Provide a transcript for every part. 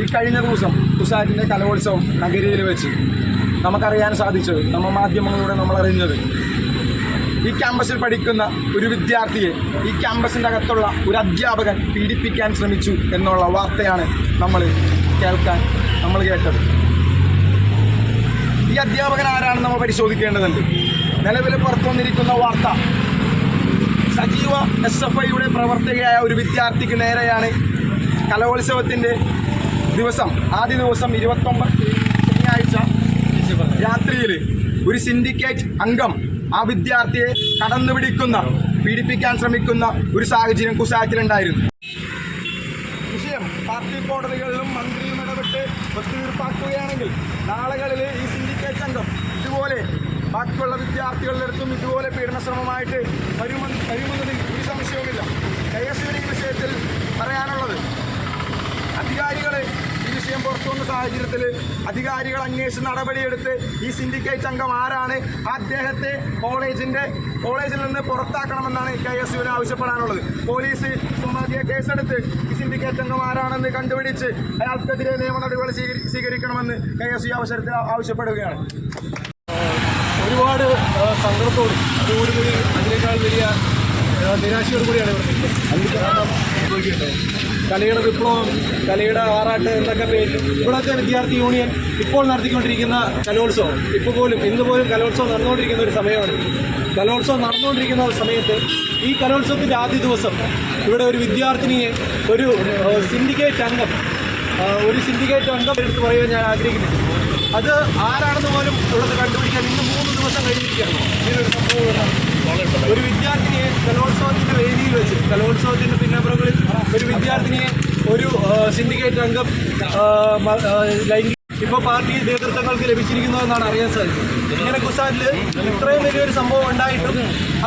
ഈ കഴിഞ്ഞ ദിവസം കുസാറ്റിന്റെ കലോത്സവം നഗരിയിൽ വെച്ച് നമുക്കറിയാൻ സാധിച്ചത് നമ്മൾ മാധ്യമങ്ങളിലൂടെ നമ്മൾ അറിഞ്ഞത് ഈ ക്യാമ്പസിൽ പഠിക്കുന്ന ഒരു വിദ്യാർത്ഥിയെ ഈ ക്യാമ്പസിന്റെ അകത്തുള്ള ഒരു അധ്യാപകൻ പീഡിപ്പിക്കാൻ ശ്രമിച്ചു എന്നുള്ള വാർത്തയാണ് നമ്മൾ കേൾക്കാൻ നമ്മൾ കേട്ടത്. ഈ അധ്യാപകൻ ആരാണെന്ന് നമ്മൾ പരിശോധിക്കേണ്ടതുണ്ട്. നിലവിൽ പുറത്തു വന്നിരിക്കുന്ന വാർത്ത. സജീവ എസ് എഫ് ഐയുടെ പ്രവർത്തകയായ ഒരു വിദ്യാർത്ഥിക്ക് നേരെയാണ് കലോത്സവത്തിന്റെ ദിവസം ആദ്യ ദിവസം ഇരുപത്തൊമ്പത് ശനിയാഴ്ച രാത്രിയിൽ ഒരു സിൻഡിക്കേറ്റ് അംഗം ആ വിദ്യാർത്ഥിയെ കടന്നുപിടിക്കുന്ന പീഡിപ്പിക്കാൻ ശ്രമിക്കുന്ന ഒരു സാഹചര്യം കുസാറ്റിലുണ്ടായിരുന്നു. വിഷയം പാർട്ടി കോടതികളിലും മന്ത്രിയും ഇടപെട്ട് ഒത്തുതീർപ്പാക്കുകയാണെങ്കിൽ നാളുകളിൽ ഈ സിൻഡിക്കേറ്റ് അംഗം ഇതുപോലെ ബാക്കിയുള്ള വിദ്യാർത്ഥികളുടെ അടുത്തും ഇതുപോലെ പീഡനശ്രമമായിട്ട് വരുമെന്ന് വരുമെന്നതിൽ ഒരു സംശയവുമില്ല. കെ എസ് വിഷയത്തിൽ പറയാനുള്ളത് വിഷയം പുറത്തു വന്ന സാഹചര്യത്തിൽ അധികാരികൾ അന്വേഷിച്ച് നടപടിയെടുത്ത് ഈ സിൻഡിക്കേറ്റ് അംഗം ആരാണ്? അദ്ദേഹത്തെ കോളേജിന്റെ കോളേജിൽ നിന്ന് പുറത്താക്കണമെന്നാണ് കെ എസ് യുവിന് ആവശ്യപ്പെടാനുള്ളത്. പോലീസ് സുമാതിയെ കേസെടുത്ത് ഈ സിൻഡിക്കേറ്റ് അംഗം ആരാണെന്ന് കണ്ടുപിടിച്ച് അയാൾക്കെതിരെ നിയമ നടപടികൾ സ്വീകരിക്കണമെന്ന് കെ എസ് യു അവസരത്തിൽ ആവശ്യപ്പെടുകയാണ്. ഒരുപാട് സങ്കടത്തോടും അതുകൂടി കൂടി അതിനേക്കാൾ വലിയ നിരാശയോടുകൂടിയാണ് ഇവർ കലയുടെ വിപ്ലവം കലയുടെ ആറാട്ട് എന്നൊക്കെ പേര്. ഇവിടുത്തെ വിദ്യാർത്ഥി യൂണിയൻ ഇപ്പോൾ നടത്തിക്കൊണ്ടിരിക്കുന്ന കലോത്സവം. ഇപ്പോൾ പോലും ഇന്ന് പോലും കലോത്സവം നടന്നുകൊണ്ടിരിക്കുന്ന ഒരു സമയമാണ്. കലോത്സവം നടന്നുകൊണ്ടിരിക്കുന്ന സമയത്ത് ഈ കലോത്സവത്തിന്റെ ആദ്യ ദിവസം ഇവിടെ ഒരു വിദ്യാർത്ഥിനിയെ ഒരു സിൻഡിക്കേറ്റ് അംഗം ഒരു സിൻഡിക്കേറ്റ് അംഗം എടുത്ത് പറയുവാൻ ഞാൻ ആഗ്രഹിക്കുന്നു. അത് ആരാണെന്ന് പോലും ഇവിടുത്തെ കണ്ടുപിടിക്കാൻ ഇന്ന് മൂന്ന് ദിവസം കഴിഞ്ഞിരിക്കുകയാണ്. ഇങ്ങനൊരു സംഭവം ഒരു വിദ്യാർത്ഥിനിയെ കലോത്സവത്തിന്റെ വേദിയിൽ വെച്ച് കലോത്സവത്തിന്റെ പിന്നപ്പുറങ്ങളിൽ വിദ്യാർത്ഥിനിയെ ഒരു സിൻഡിക്കേറ്റ് അംഗം ലൈംഗിക ഇപ്പോൾ പാർട്ടി നേതൃത്വങ്ങൾക്ക് ലഭിച്ചിരിക്കുന്നതെന്നാണ് അറിയാൻ സാധിച്ചത്. ഇങ്ങനെ കുസാനിൽ ഇത്രയും വലിയൊരു സംഭവം ഉണ്ടായിട്ടും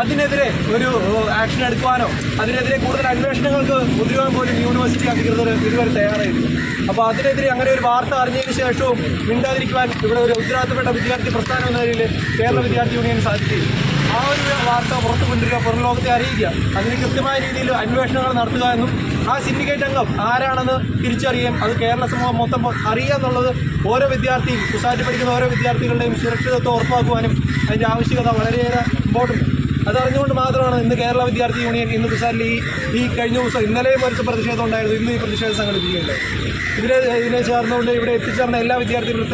അതിനെതിരെ ഒരു ആക്ഷൻ എടുക്കുവാനോ അതിനെതിരെ കൂടുതൽ അന്വേഷണങ്ങൾക്ക് ഉദ്യോഗം പോലും യൂണിവേഴ്സിറ്റി അധികൃതർ ഇതുവരെ തയ്യാറായിരുന്നു അപ്പോൾ അതിനെതിരെ അങ്ങനെ ഒരു വാർത്ത അറിഞ്ഞതിന് ശേഷവും മിണ്ടാതിരിക്കുവാൻ ഇവിടെ ഒരു ഉത്തരവാദിത്തപ്പെട്ട വിദ്യാർത്ഥി പ്രസ്ഥാനം എന്ന നിലയിൽ കേരള വിദ്യാർത്ഥി യൂണിയൻ സാധിക്കില്ല ആ ഒരു വാർത്ത പുറത്തു കൊണ്ടിരിക്കുക. പുറം ലോകത്തെ അറിയിക്കുക. അതിന് കൃത്യമായ രീതിയിൽ അന്വേഷണങ്ങൾ നടത്തുക എന്നും ആ സിൻഡിക്കേറ്റ് അംഗം ആരാണെന്ന് തിരിച്ചറിയാം അത് കേരള സമൂഹം മൊത്തം അറിയുക എന്നുള്ളത് ഓരോ വിദ്യാർത്ഥിയും കുസാറ്റ് പഠിക്കുന്ന ഓരോ വിദ്യാർത്ഥികളുടെയും സുരക്ഷിതത്വം ഉറപ്പാക്കുവാനും അതിന്റെ ആവശ്യകത വളരെയേറെ ഇമ്പോർട്ടന്റ് അതറിഞ്ഞുകൊണ്ട് മാത്രമാണ് ഇന്ന് കേരള വിദ്യാർത്ഥി യൂണിയൻ ഇന്ന് കുസാറ്റിൽ ഈ ഈ കഴിഞ്ഞ ദിവസം ഇന്നലെയും ഒരു പ്രതിഷേധം ഉണ്ടായിരുന്നു. ഇന്ന് ഈ പ്രതിഷേധം സംഘടിപ്പിക്കുകയുണ്ടായി. ഇതിനെ ഇതിനെ ചേർന്നുകൊണ്ട് ഇവിടെ എത്തിച്ചേർന്ന എല്ലാ വിദ്യാർത്ഥികളും